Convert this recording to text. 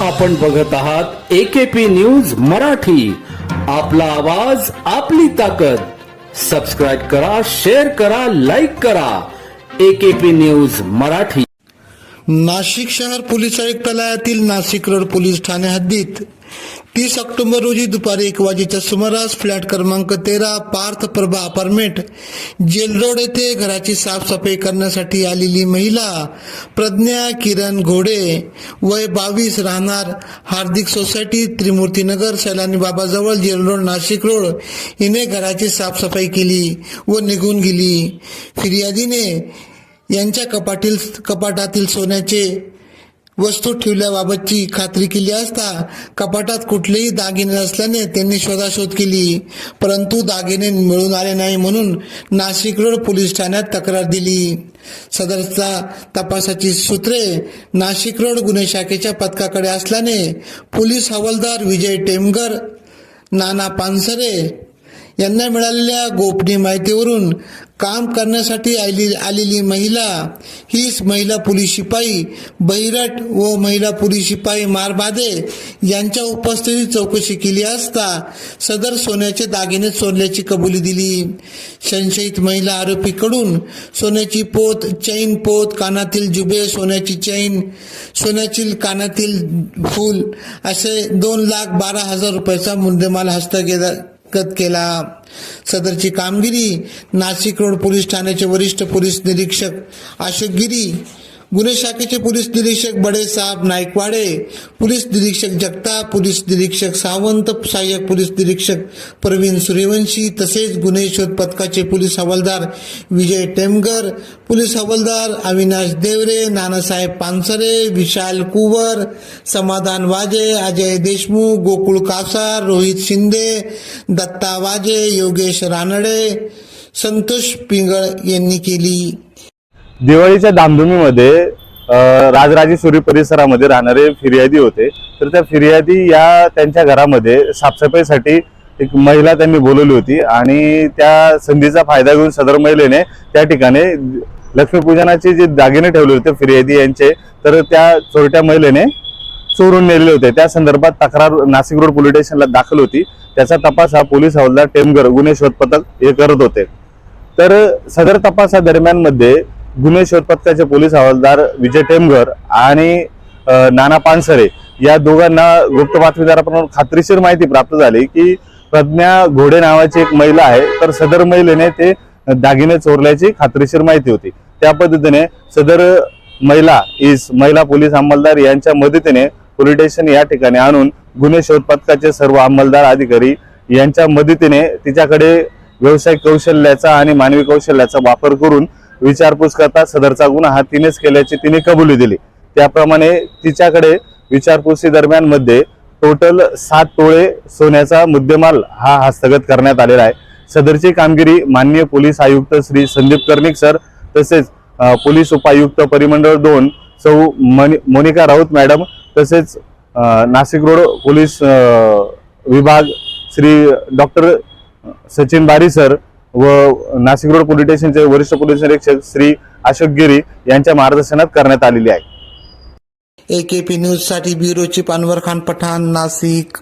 आपण बघत आहात एकेपी न्यूज मराठी. आपला आवाज आपली ताकद. सबस्क्राईब करा शेअर करा लाईक करा. AKP news Marathi. नाशिक शहर पोलीस आयुक्तालयातील नाशिक रोड पोलीस ठाणे हद्दीत तीस ऑक्टोबर रोजी दुपारी एक वाजेच्या सुमारास फ्लॅट क्रमांक तेरा Parth Prabha apartment jail road येथे घराची साफसफाई करण्यासाठी आलेली महिला प्रज्ञा किरण घोडे वय बावीस राहणार हार्दिक सोसायटी त्रिमूर्तीनगर सैलानी बाबाजवळ जेल रोड नाशिक रोड. हिने घराची साफसफाई केली व निघून गेली. फिर्यादीने यांच्या कपाटील कपाटातील सोन्याचे वस्तू ठेवल्याबाबतची खात्री केली असता कपाटात कुठलेही दागिने नसल्याने त्यांनी शोधाशोध केली. परंतु दागिने मिळून आले नाही म्हणून नाशिक रोड पोलीस ठाण्यात तक्रार दिली. सदरचा तपासाची सूत्रे नाशिक रोड गुन्हे शाखेच्या पथकाकडे असल्याने पोलीस हवालदार विजय टेमगर नाना पानसरे यांना मिळालेल्या गोपनीय माहितीवरून काम करण्यासाठी आली आलेली महिला हीच महिला पोलीस शिपाई बैरट व महिला पोलीस शिपाई मारबादे यांच्या उपस्थितीत चौकशी केली असता सदर सोन्याचे दागिने चोरल्याची कबुली दिली. संशयित महिला आरोपीकडून सोन्याची पोत चैन पोत कानातील जुबे सोन्याची चैन सोन्याची कानातील फूल असे दोन लाख बारा हजार रुपयाचा मुद्देमाल हस्तगत केला. सदरची कामगिरी नाशिक रोड पोलीस ठाण्याचे वरिष्ठ पोलीस निरीक्षक अशोक गिरी गुन्हे शाखेचे पोलीस निरीक्षक बडेसाहेब नाईकवाडे पोलीस निरीक्षक जगताप पोलीस निरीक्षक सावंत सहाय्यक पोलीस निरीक्षक प्रवीण सूर्यवंशी तसेच गुन्हे शोध पथकाचे पोलीस हवालदार विजय टेमगर पोलीस हवालदार अविनाश देवरे नानासाहेब पानसरे विशाल कुवर समाधान वाजे अजय देशमुख गोकुळ कासार रोहित शिंदे दत्ता वाजे योगेश रानडे संतोष पिंगळ यांनी केली. दिवाळीच्या धामधुमीमध्ये राजराजेश्वरी परिसरामध्ये राहणारे फिर्यादी होते. तर त्या फिर्यादी या त्यांच्या घरामध्ये साफसफाईसाठी एक महिला त्यांनी बोलवली होती आणि त्या संधीचा फायदा घेऊन सदर महिलेने त्या ठिकाणी लक्ष्मीपूजनाचे जे दागिने ठेवले होते फिर्यादी यांचे तर त्या चोरट्या महिलेने चोरून नेलेले होते. त्या संदर्भात तक्रार नाशिक रोड पोलीस स्टेशनला दाखल होती. त्याचा तपास हा पोलीस हवालदार टेमगर गुन्हे शोध पथक हे करत होते. तर सदर तपासादरम्यानमध्ये गुन्हे शोध पथकाचे पोलीस हवालदार विजय टेमघर आणि नाना पानसरे या दोघांना गुप्त बातमीदाराप्रमाणे खात्रीशीर माहिती प्राप्त झाली की प्रज्ञा घोडे नावाची एक महिला आहे तर सदर महिलेने ते दागिने चोरल्याची खात्रीशीर माहिती होती. त्या पद्धतीने सदर महिला इस महिला पोलीस अंमलदार यांच्या मदतीने पोलीस स्टेशन या ठिकाणी आणून गुन्हे शोध पथकाचे सर्व अंमलदार अधिकारी यांच्या मदतीने तिच्याकडे व्यावसायिक कौशल्याचा आणि मानवी कौशल्याचा वापर करून विचारपूस करता सदरचा गुन्हा हा तिनेच केल्याची तिने कबुली दिली. त्याप्रमाणे तिच्याकडे विचारपूसी दरम्यानमध्ये टोटल सात तोळे सोन्याचा मुद्देमाल हा हस्तगत करण्यात आलेला आहे. सदरची कामगिरी माननीय पोलीस आयुक्त श्री संदीप कर्णिक सर तसेच पोलीस उपायुक्त परिमंडळ दोन सौ मनि- मोनिका राऊत मॅडम तसेच नाशिक रोड पोलीस विभाग श्री डॉक्टर सचिन बारी सर व नाशिक रोड पोलीस स्टेशनचे वरिष्ठ पोलीस निरीक्षक श्री अशोक गिरी यांच्या मार्गदर्शनात करण्यात आलेली आहे. एकेपी न्यूजसाठी ब्युरो चीफ अनवर खान पठाण नाशिक.